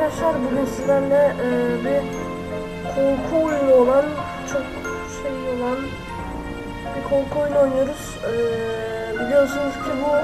arkadaşlar bugün sizlerle e, bir korku oyunu olan çok şey olan bir korku oyunu oynuyoruz. E, biliyorsunuz ki bu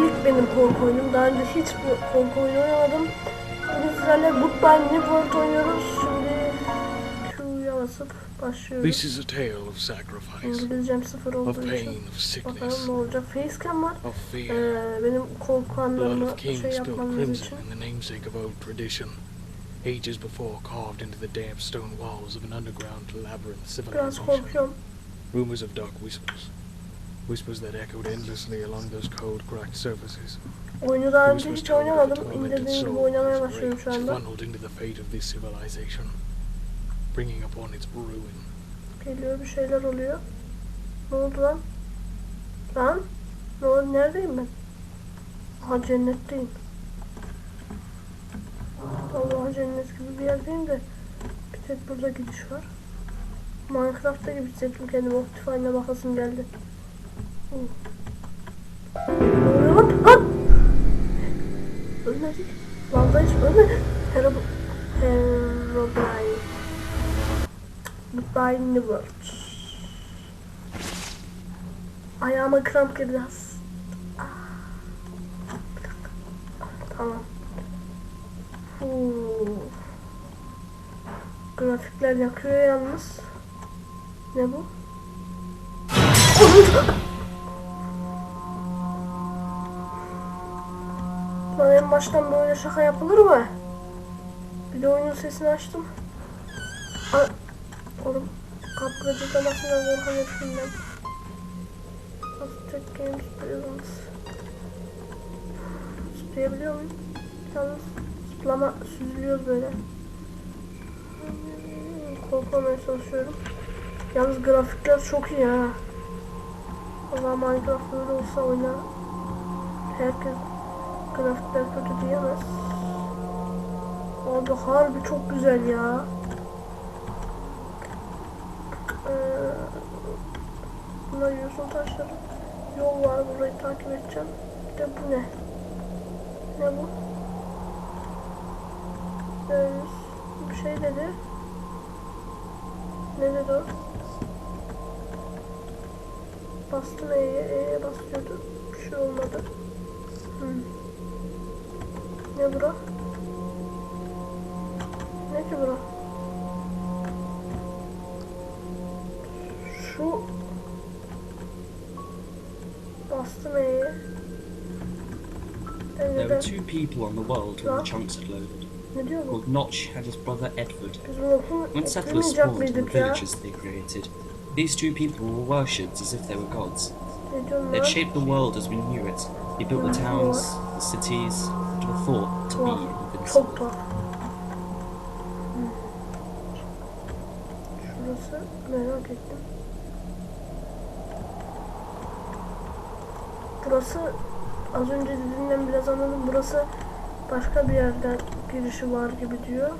ilk benim korku oyunum. Daha önce hiç bir korku oyunu oynamadım. Bugün sizlerle Goodbye New World oynuyoruz. Şimdi Q'ya basıp başlıyoruz. This is a tale of sacrifice, İngilizcem sıfır of olduğu için. pain, of Bakalım sickness, ne olacak. Facecam var. of fear. Ee, benim korku anlarımı of şey yapmamız için. in the namesake of old tradition. Ages before carved into the damp stone walls of an underground labyrinth civilization. Rumors of dark whispers. Whispers that echoed endlessly along those cold, cracked surfaces. Oyunu daha önce hiç of oynamadım. İndirdiğim gibi oynamaya başlıyorum şu anda. funneled into the fate of this civilization, bringing upon its ruin. Geliyor bir şeyler oluyor. Ne oldu lan? Lan? Ne oldu? Neredeyim ben? Aha cennetteyim. Allah cennet gibi bir yerdeyim de bir tek burada gidiş var. Minecraft'ta gibi hissettim kendimi. Optifine'e bakasım geldi. Lan? Lan! Ölmedik. Vallahi hiç ölmedik. Herob Herobrine. Goodbye in the world. Ayağıma kramp girdi. Ah. Tamam. Grafikler yakıyor yalnız. Ne bu? Lan en baştan böyle şaka yapılır mı? Bir de oyunun sesini açtım. Ay, oğlum kaplıcı korkan yapayım ben. Aztec Games Presents. Zıplayabiliyor muyum? Yalnız zıplama süzülüyoruz böyle. Korkmamaya çalışıyorum. Yalnız grafikler çok iyi ha. Valla Minecraft böyle olsa oyna. Herkes grafikler kötü diyemez. Abi harbi çok güzel ya. Bunlar yosun taşları. Yol var burayı takip edeceğim. Bir de bu ne? Ne bu? Ee, bir şey dedi. Ne dedi o? Bastım E'ye, E'ye basıyordu. Bir şey olmadı. Hmm. Ne bura? People on the world when the chunks had loaded. Called Notch and his brother Edward. When settlers spawned in the villages they created, these two people were worshipped as if they were gods. They'd shaped the world as we knew it. They built the towns, the cities, and were thought to be invincible. Burası az önce dediğinden biraz anladım. Burası başka bir yerden girişi var gibi diyor.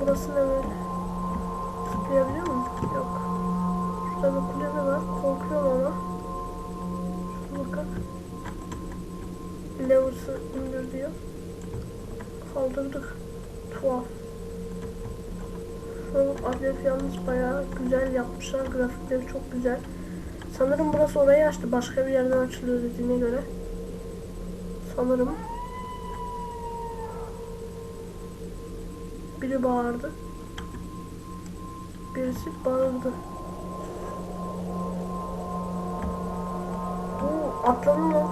Burası ne böyle? Zıplayabiliyor muyum? Yok. Şurada bir kulübe var. Korkuyorum ama. Şuna bakın. Levers'ı indir diyor. Kaldırdık. Tuhaf. Şu atlet yalnız bayağı güzel yapmışlar. Grafikleri çok güzel. Sanırım burası orayı açtı. Başka bir yerden açılıyor dediğine göre. Sanırım. Biri bağırdı. Birisi bağırdı. Oo, atladım lan.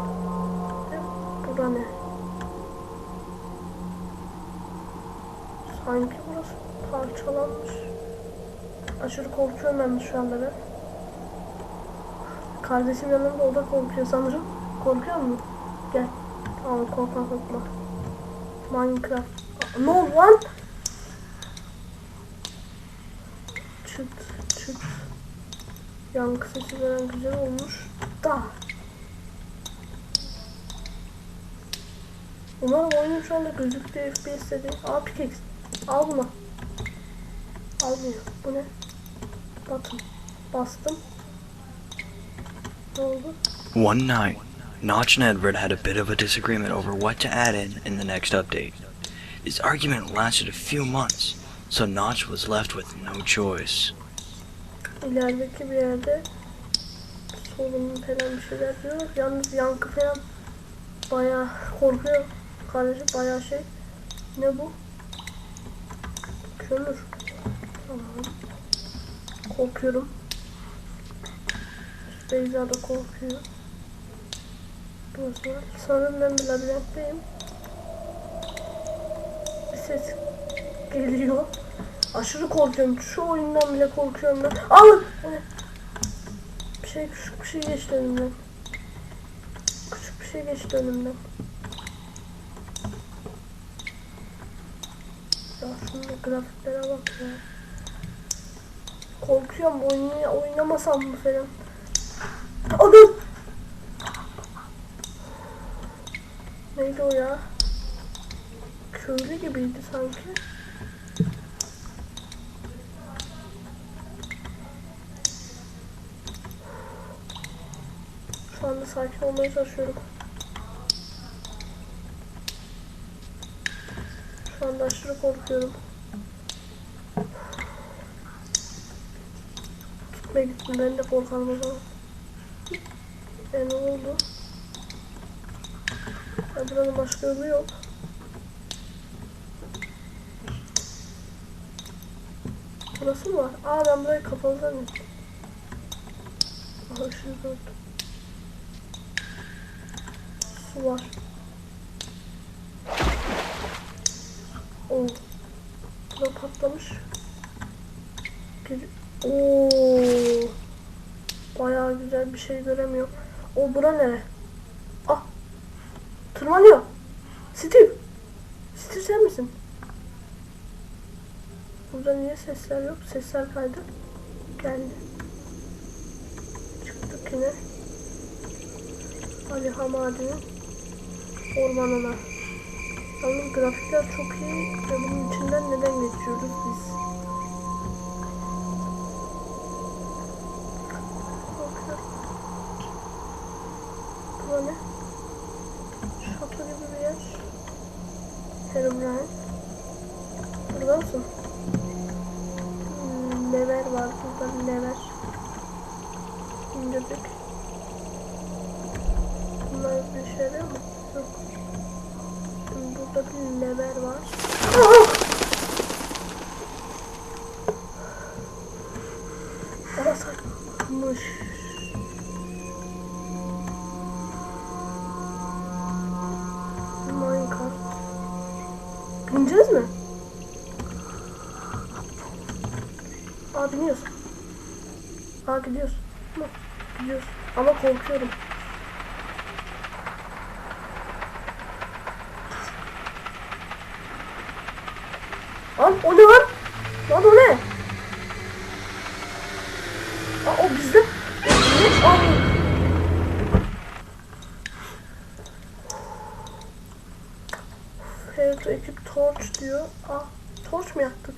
Bura ne? Sanki burası parçalanmış. Aşırı korkuyorum ben şu anda ben. Kardeşim yanımda o da korkuyor sanırım. Korkuyor mu? Gel. Tamam korkma korkma. Minecraft. Ne oldu lan? Çıt çıt. Yankı sesi veren güzel olmuş. Da. Umarım oyunun şu anda gözüktüğü FPS dedi. Aa pickaxe. Al bunu. Almıyor. Bu ne? Button. Bastım. One night, Notch and Edward had a bit of a disagreement over what to add in in the next update. This argument lasted a few months, so Notch was left with no choice. Korkuyorum. Beyza da korkuyor. Var. Sanırım ben bir labirentteyim. Bir ses geliyor. Aşırı korkuyorum. Şu oyundan bile korkuyorum ben. Alın! Bir şey küçük bir şey geçti önümden. Küçük bir şey geçti önümden. Ya şunun grafiklere bak ya. Korkuyorum oyunu oynamasam mı falan. Neydi o ya? Köylü gibiydi sanki. Şu anda sakin olmaya çalışıyorum. Şu anda aşırı korkuyorum. Gitme gitme ben de korkarım o zaman. E ne oldu? Buranın başka yolu yok. Burası mı var? Aa ben burayı kapalı zannettim. Aha ışığı gördüm. Su var. Oo. Bura patlamış. Oo. Bayağı güzel bir şey göremiyorum. O bura nere? Tırmanıyor. Steve. Steve sen misin? Burada niye sesler yok? Sesler kaydı. Geldi. Çıktık yine. Ali Hamadi'nin ormanına. Yalnız grafikler çok iyi ve bunun içinden neden geçiyoruz biz? Bakıyorum. Bu ne? İndirdik. Bunlar yarıyor mu? Yok. Şimdi burada bir lever var. Bana sakmış. Minecraft. Bineceğiz mi? Aa biniyoruz. Aa gidiyoruz. Tamam, Gidiyoruz. Ama korkuyorum. Lan o ne lan? Lan o ne? Aa o bizde. Ne? Aa. Evet ekip torch diyor. Aa torch mu yaktık?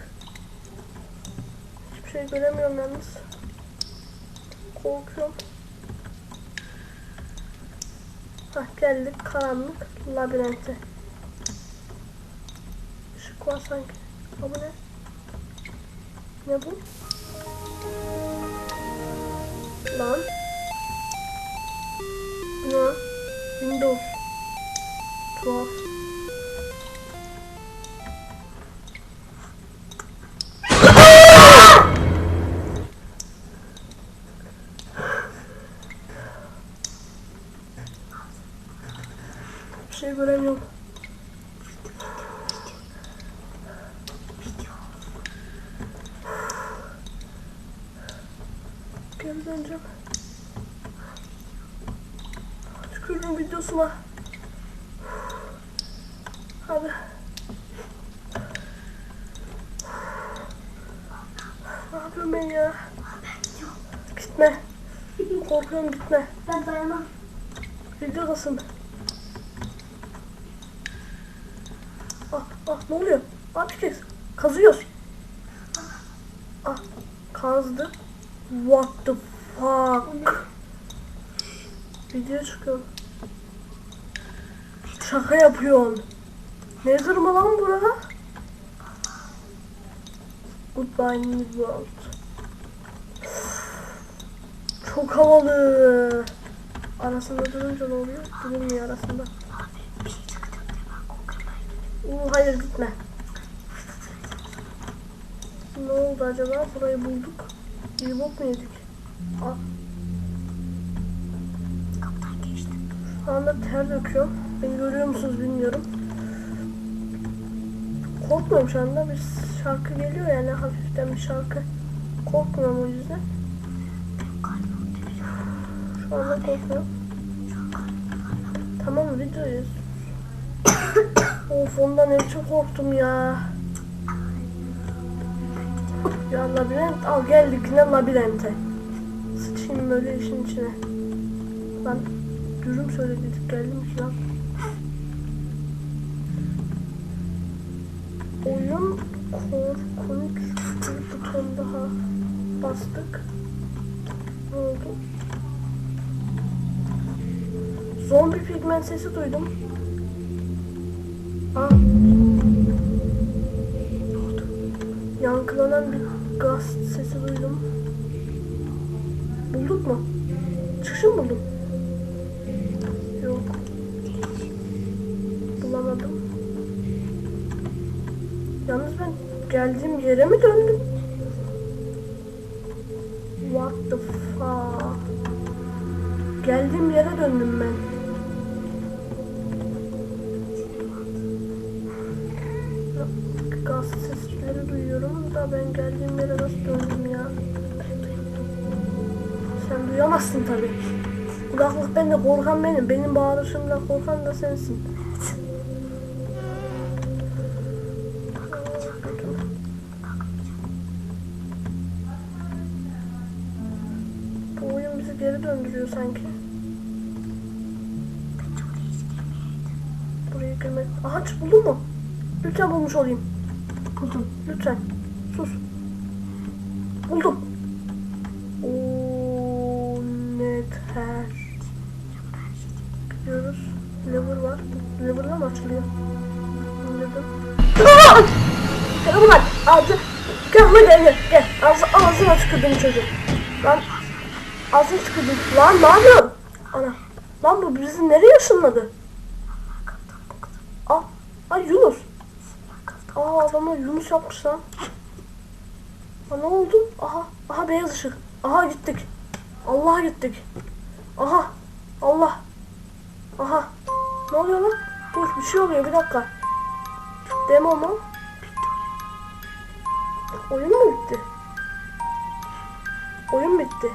Hiçbir şey göremiyorum yalnız. Korkuyorum. Hah geldik karanlık labirente. Işık var sanki. Ama ne? Ne bu? Lan. Ne? Windows. Tuhaf. Şey göremiyorum. Geri döneceğim. Tükürürüm videosuna. Hadi. Ne yapıyorum ben ya? Gitme. Korkuyorum gitme. Ben dayanamam. Videodasın. Ah ne oluyor? Bir kez. Kazıyoruz. Ah kazdı. What the fuck? Video çıkıyor. Şaka yapıyorsun. Ne kırma lan burada? Goodbye New World. Çok havalı. Arasında durunca ne oluyor? Durulmuyor arasında. Oo, hayır gitme. Ne oldu acaba? Burayı bulduk. Bir bok mu yedik? Aa. Şu anda ter döküyorum. Beni görüyor musunuz bilmiyorum. Korkmuyorum şu anda. Bir şarkı geliyor yani hafiften bir şarkı. Korkmuyorum o yüzden. Şu anda korkmuyorum. Tamam videoyuz. Of ondan en çok korktum ya. Ya labirent al geldik yine labirente. Sıçayım böyle işin içine. Lan dürüm söyledik geldim ki lan. Oyun korkunç bir buton daha bastık. Ne oldu? Zombi pigment sesi duydum. Aa. Ne? Yankılanan bir gaz sesi duydum. Bulduk mu? Çıkışı mı buldum? Yok. Bulamadım. Yalnız ben geldiğim yere mi döndüm? What the fuck? Geldiğim yere döndüm ben. Gaz sesleri duyuyorum da ben geldiğim yere nasıl döndüm ya? Sen duyamazsın tabi. Kulaklık bende korkan benim. Benim bağırışımda korkan da sensin. Bu oyun bizi geri döndürüyor sanki. Buraya girmek... Aha çık buldun mu? Lütfen bulmuş olayım. Buldum. Lütfen. Sus. Buldum. Oo, ne ter. Gidiyoruz. Lever var. Lever'la mı açılıyor? Anladım. Ulan. Ağzı. Gel ulan gel gel. Ağzı, ağzına tükürdüm çocuk. Lan. Ağzına tükürdüm. Lan ne yapıyorsun? Ana. Lan bu bizi nereye ışınladı? Aa. Ay Yunus. Aa adamlar Yunus yapmış lan. Aa, ne oldu? Aha. Aha beyaz ışık. Aha gittik. Allah'a gittik. Aha. Allah. Aha. Ne oluyor lan? Dur bir şey oluyor bir dakika. Demo mu? Oyun mu bitti? Oyun bitti.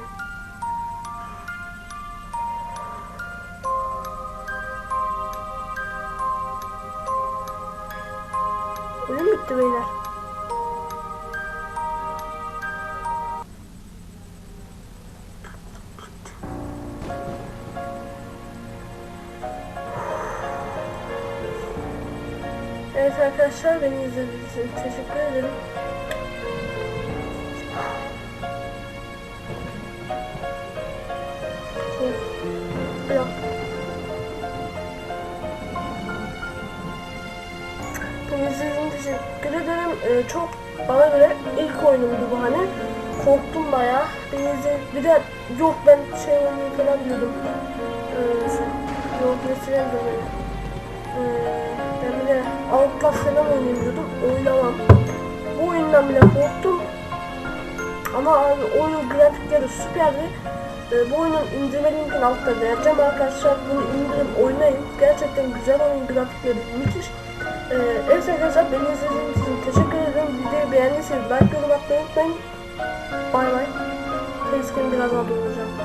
Evet arkadaşlar beni izlediğiniz için teşekkür ederim. Of. Yok. Beni izlediğiniz teşekkür ederim. Ee, çok bana göre ilk oyunumdu bu hani. Korktum bayağı. Beni. Bir de yok ben şey oynuyor falan diyordum. Ee, yok mesela böyle. Ee, ben bir de Outlast falan oynayamıyordum. Oynamam. Bu oyundan bile korktum. Ama abi oyun grafikleri süperdi. Ee, bu oyunun indirme linkini altta vereceğim arkadaşlar. Bunu indirin oynayın. Gerçekten güzel oyun grafikleri müthiş. Ee, evet arkadaşlar beni izlediğiniz için teşekkür ederim. Videoyu beğendiyseniz like yorum atmayı unutmayın. Bay bay. Facecam biraz daha olacağım.